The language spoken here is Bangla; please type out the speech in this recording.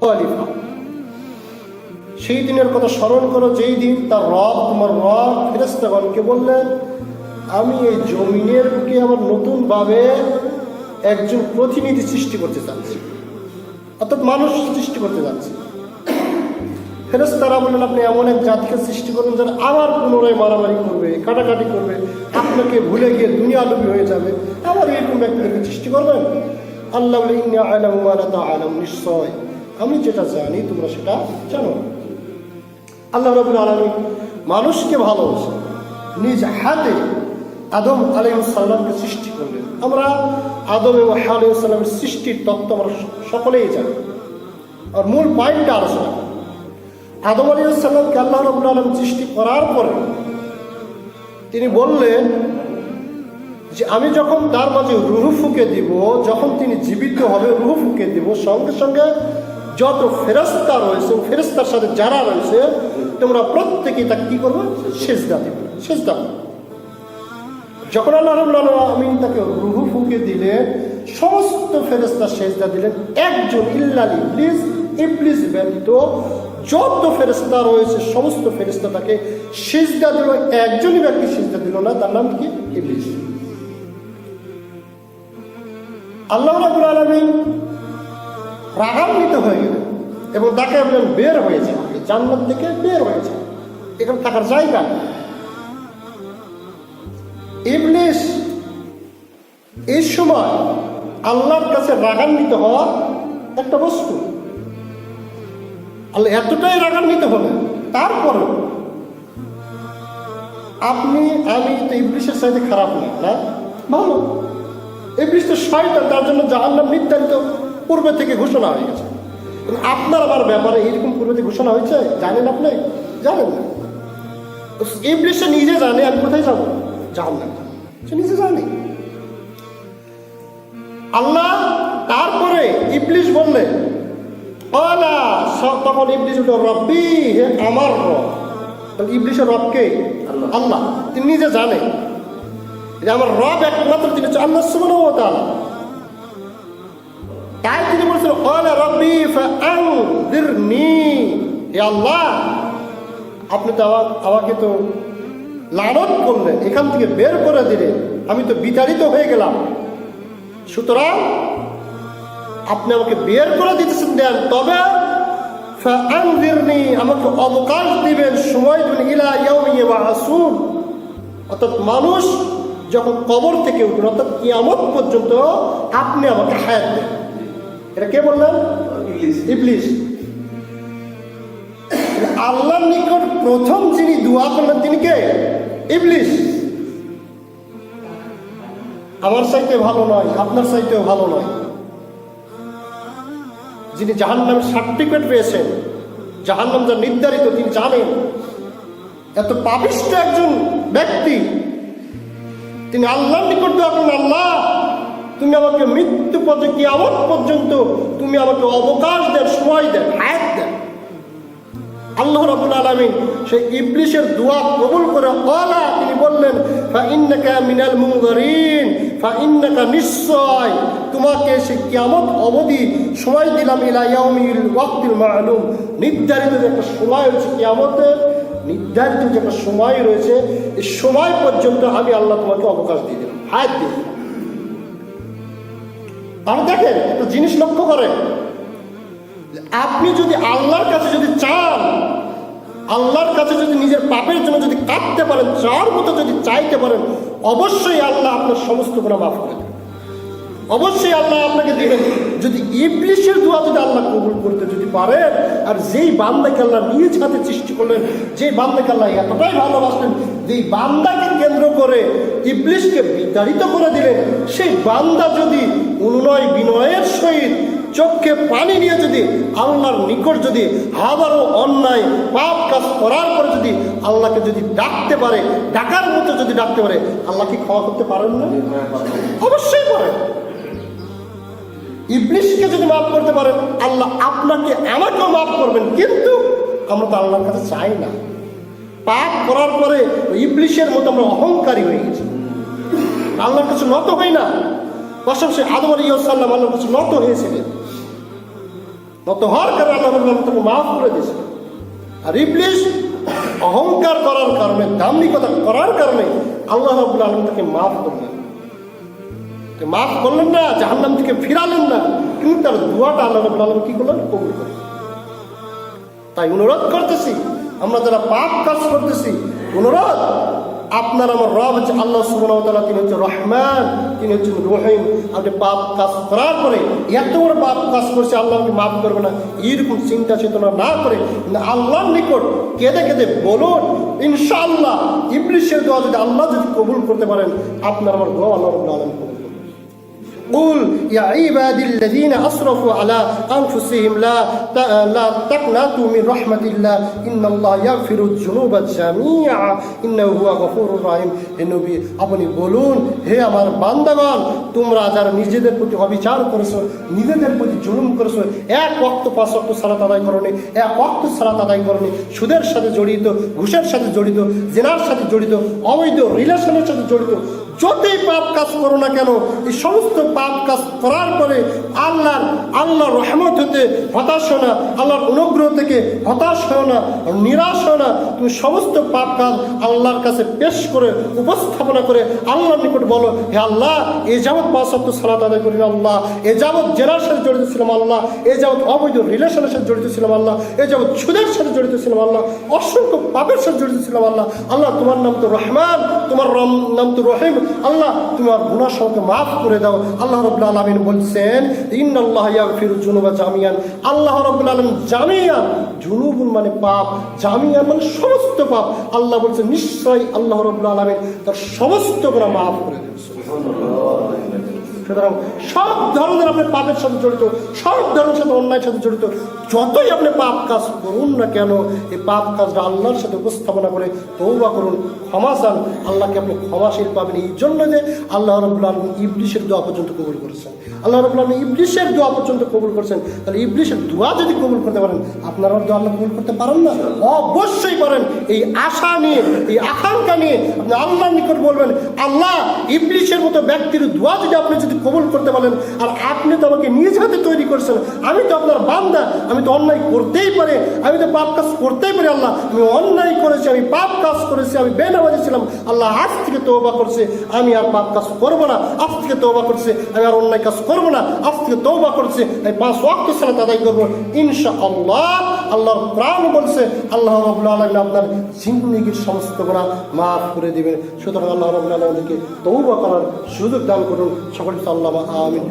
খলিফা সেই দিনের কথা স্মরণ করো, যেই দিন তার রব, তোমার রব ফেরেস্তাগণকে বললেন, আমি এই জমিনের বুকে আবার নতুনভাবে একজন প্রতিনিধি সৃষ্টি করতে চাচ্ছি অর্থাৎ মানুষ সৃষ্টি করতে যাচ্ছি। ফেরেস্তারা বললেন, আপনি এমন এক জাতিকে সৃষ্টি করুন, যারা আবার পুনরায় মারামারি করবে, কাটাকাটি করবে, আপনাকে ভুলে গিয়ে দুনিয়া লোভী হয়ে যাবে। আবার এরকম ব্যক্তিকে সৃষ্টি করবেন? আল্লাহ আলম নিশ্চয়। আমি যেটা জানি, তোমরা সেটা জানো। আল্লাহ রবুল আলমী মানুষকে ভালোবাসে। নিজ হাতে আদম আলাইসাল্লামকে সৃষ্টি করলেন। আমরা আদম এবং আলাইসাল্লামের সৃষ্টির তত্ত্ব আমরা সকলেই জানি। আর মূল পয়েন্টটা আলোচনা। আদম আলাইসাল্লামকে আল্লাহ রবুল আলম সৃষ্টি করার পরে তিনি বললেন যে, আমি যখন তার মাঝে রুহু ফুকে দিব, যখন তিনি জীবিত হবে, রুহু ফুঁকে দিব, সঙ্গে সঙ্গে যত ফেরস্তা রয়েছে ফেরস্তার সাথে যারা রয়েছে, তোমরা প্রত্যেকে তাকে কি করবে? সেজদা দিবে। সেজদা। যখন আল্লাহ আমিন তাকে রুহু ফুকে দিলেন, সমস্ত ফেরেস্তা সেজদা দিলেন। একজন ইল্লাল ইবলিস ইবলিস ব্যতীত যত ফেরেস্তা রয়েছে, সমস্ত ফেরেস্তা তাকে সেজদা দিল। একজনই ব্যক্তি সেজদা দিল না, তার নাম কি? ইবলিস। আল্লাহ রাবুল আলমিন রাগান্বিত হয়ে গেলেন এবং তাকে বললেন বের হয়েছে জান্নাত থেকে বের হয়েছে। এখানে থাকার জায়গা। ইবলিস এই সময় আল্লাহর কাছে রাগান্বিত হওয়া একটা বস্তু। আল্লাহ এতটাই রাগান্বিত হলেন তারপরে আপনি, আমি তো ইবলিসের সাথে খারাপ না? ভালো। ইবলিস তো শয়তান, তার জন্য নির্ধারিত পূর্বে থেকে ঘোষণা হয়ে গেছে। আপনার আমার ব্যাপারে এরকম পূর্বে থেকে ঘোষণা হয়েছে? জানেন আপনি? জানেন না। সে নিজে জানে আমি কোথায় যাব? জাহান্নাম সে নিজে জানে। আল্লাহ তারপরে ইবলিস বললে সব- তখন ইবলিশ উঠল রব্বি হে আমার রব। তাহলে ইবলিসের রবকে আল্লাহ। তিনি নিজে জানে। যে আমার রব একমাত্র তিনি আল্লাহ ওয়া তাআলা। আপনি তো আমা- আমাকে তো লালন করলেন, এখান থেকে বের করে দিলেন, আমি তো বিতাড়িত হয়ে গেলাম। সুতরাং আপনি আমাকে বের করে দিতেছেন দেন তবে আমাকে অবকাশ দিবেন, সময় দিবেন, ইলা ইয়াবআসুন অর্থাৎ মানুষ যখন কবর থেকে উঠবেন, অর্থাৎ কিয়ামত পর্যন্ত আপনি আমাকে হায়াত দেন এটা কে বললেন ইবলিস। আল্লাহর নিকট প্রথম যিনি দোয়া করলেন তিনি কে? ইবলিস। আমার চাইতে ভালো নয় আপনার চাইতেও ভালো নয়। যিনি জাহান্নামের সার্টিফিকেট পেয়েছেন জাহান নাম যা নির্ধারিত তিনি জানেন। এত পাপিষ্ট একজন ব্যক্তি তিনি আল্লাহর নিকট দোয়া করলেন আল্লাহ তুমি আমাকে মৃত্যু পর্যন্ত কিয়ামত পর্যন্ত তুমি আমাকে অবকাশ দেন, সময় দেন, হায়াত দেন। আল্লাহ রাবুল আলমিন সেই ইবলিশের দোয়া কবুল করে আলা তিনি বললেন, ফা ইন্নাকা মিনাল মুনজারিন, ফা ইন্নাকা নিশ্চয় তোমাকে সে কিয়ামত অবধি সময় দিলাম ইলা ইয়াউমিল ওয়াক্তিল মা'লুম। নির্ধারিত যে একটা সময় রয়েছে কিয়ামতের, নির্ধারিত যে একটা সময় রয়েছে, এই সময় পর্যন্ত আমি আল্লাহ তোমাকে অবকাশ দিয়ে দিলাম, হায়াত দিয়ে দিলাম। তাহলে দেখেন, একটা জিনিস লক্ষ্য করেন। আপনি যদি আল্লাহর কাছে যদি চান, আল্লাহর কাছে যদি নিজের পাপের জন্য যদি কাঁদতে পারেন চাওয়ার মতো যদি চাইতে পারেন, অবশ্যই আল্লাহ আপনার সমস্ত গুণা মাফ করে অবশ্যই আল্লাহ আপনাকে দিবেন, যদি ইবলিশের দোয়া যদি আল্লাহ কবুল করতে যদি পারেন, আর যেই বান্দাকে আল্লাহ নিজ হাতে সৃষ্টি করলেন, যেই বান্দাকে আল্লাহ এতটাই ভালোবাসলেন, যেই বান্দাকে কেন্দ্র করে ইবলিশকে বিতাড়িত করে দিলেন, সেই বান্দা যদি অনুনয় বিনয়ের সহিত চোখে পানি নিয়ে যদি আল্লাহর নিকট যদি হাজারো অন্যায়, পাপ কাজ করার পরে যদি আল্লাহকে যদি ডাকতে পারে, ডাকার মতো যদি ডাকতে পারে, আল্লাহ কি ক্ষমা করতে পারেন না? অবশ্যই পারেন। ইবলিশকে যদি মাফ করতে পারেন, আল্লাহ আপনাকে আমাকেও মাফ করবেন, কিন্তু আমরা তো আল্লাহর কাছে চাই না। পাপ করার পরে ইবলিশের মতো আমরা অহংকারী হয়ে গেছি। আল্লাহর কাছে নত হই না। প্রশংসা আদম আলী সাল্লাম আল্লাহর কাছে নত হয়েছিলেন। নত হওয়ার কারণে আল্লাহ রব্বুল আলমিন তাকে মাফ করে দিয়েছে আর ইবলিশ অহংকার করার কারণে, দাম্ভিকতা করার কারণে আল্লাহ রব্বুল আলম তাকে মাফ করলেন। মাফ করলেন না, জাহান্নাম থেকে ফিরালেন না, কিন্তু তার দোয়াটা আল্লাহ রব্বুল আলম কি করলেন? কবুল করলেন। তাই অনুরোধ করতেছি, আমরা যারা পাপ কাজ করতেছি, অনুরোধ আপনার আমার রব হচ্ছে আল্লাহ সুবাহ তিনি হচ্ছে রহমান, তিনি হচ্ছেন রহিম আপনি পাপ কাজ করার পরে এত বড় পাপ কাজ করছে, আল্লাহ আপনি মাফ করবে না এইরকম চিন্তা চেতনা না করে আল্লাহর নিকট কেঁদে কেঁদে বলুন, ইনশাআল্লাহ ইবলিশের দোয়া যদি আল্লাহ যদি কবুল করতে পারেন, আপনার আমার দোয়া আল্লাহ আলম। قل يا عبادي الذين اسرفوا على انفسهم لا ت- لا تقنطوا من رحمه الله ان الله يغفر الذنوب جميعا انه هو غفور رحيم হে নবী আপনি বলুন হে আমার বান্দাগণ তোমরা যারা নিজেদের প্রতি অবিচার করেছো নিজেদের প্রতি জুলুম করেছো এক ওয়াক্ত পাঁচ ওয়াক্ত সালাত আদায় করনি এক ওয়াক্ত সালাত আদায় করনি সুদের সাথে জড়িত ঘুষের সাথে জড়িত জেনার সাথে জড়িত অবৈধ রিলেশনের সাথে জড়িত যতই পাপ কাজ করো না কেন, এই সমস্ত পাপ কাজ করার পরে আল্লাহর আল্লাহর রহমত হতে হতাশ না, আল্লাহর অনুগ্রহ থেকে হতাশ হও না নিরাশ হও না। তুমি সমস্ত পাপ কাজ আল্লাহর কাছে পেশ করে, উপস্থাপনা করে আল্লাহর নিকট বলো, হে আল্লাহ, এ যাবৎ সপ্তাহ সালাত আদায় করি আল্লাহ, এ যাবৎ জেনার সাথে জড়িত ছিলাম আল্লাহ, এ যাবৎ অবৈধ রিলেশনের সাথে জড়িত ছিলাম আল্লাহ, এ যাবৎ সুদের সাথে জড়িত ছিলাম আল্লাহ, অসংখ্য পাপের সাথে জড়িত ছিলাম আল্লাহ আল্লাহ, তোমার নাম তো রহমান, তোমার নাম তো রহিম আল্লাহ, তোমার গুণা সবকে মাফ করে দাও। আল্লাহ রবুল্লা আলমিন বলছেন ইন আল্লাহ ইয়াগফিরু জুনুবা জামিয়ান। আল্লাহ রবুল্লা আলম জামিয়ান জুনুবুন মানে পাপ, জামিয়ান মানে সমস্ত পাপ। আল্লাহ বলছেন, নিশ্চয়ই আল্লাহ রবুল্লা আলমিন তার সমস্ত গুণা মাফ করে দেবে সুতরাং সব ধরনের আপনি পাপের সাথে জড়িত, সব ধরনের সাথে অন্যায়ের সাথে জড়িত, যতই আপনি পাপ কাজ করুন না কেন, এই পাপ কাজটা আল্লাহর সাথে উপস্থাপনা করে তৌবা করুন, ক্ষমা চান, আল্লাহকে আপনি ক্ষমাশীল পাবেন। এই জন্য যে আল্লাহ রবুল্লা আলম ইবলিশের দোয়া পর্যন্ত কবুল করেছেন। আল্লাহ রবুল্লা আলম ইবলিশের দোয়া পর্যন্ত কবুল করেছেন। তাহলে ইবলিশের দোয়া যদি কবুল করতে পারেন, আপনারা দোয়া আল্লাহ কবুল করতে পারেন না? অবশ্যই পারেন। এই আশা নিয়ে, এই আকাঙ্ক্ষা নিয়ে আপনি আল্লাহর নিকট বলবেন, আল্লাহ, ইবলিশের মতো ব্যক্তির দোয়া যদি আপনি যদি কবুল করতে পারেন আর আপনি তো আমাকে নিজ হাতে তৈরি করছেন। আমি তো আপনার বান্দা। আমি তো অন্যায় করতেই পারে। আমি তো পাপ কাজ করতেই পারি, আল্লাহ। আমি অন্যায় করেছি, আমি পাপ কাজ করেছি, আমি বেনামাজি ছিলাম। আল্লাহ আজ থেকে তৌবা করছে। আমি আর পাপ কাজ করব না। আজ থেকে তৌবা করছে। আমি আর অন্যায় কাজ করব না। আজ থেকে তৌবা করছে। আমি পাঁচ ওয়াক্ত সালাত আদায় করব ইনশা আল্লাহ আল্লাহর প্রাণ বলছে, আল্লাহ রবুল্লা আলম আপনার জিন্দগির সমস্ত গুণা মাফ করে দেবেন। সুতরাং আল্লাহ রবুল্লা আলমকে তৌবা করার সুযোগ দান করুন। সকলকে আল্লাহ আমিন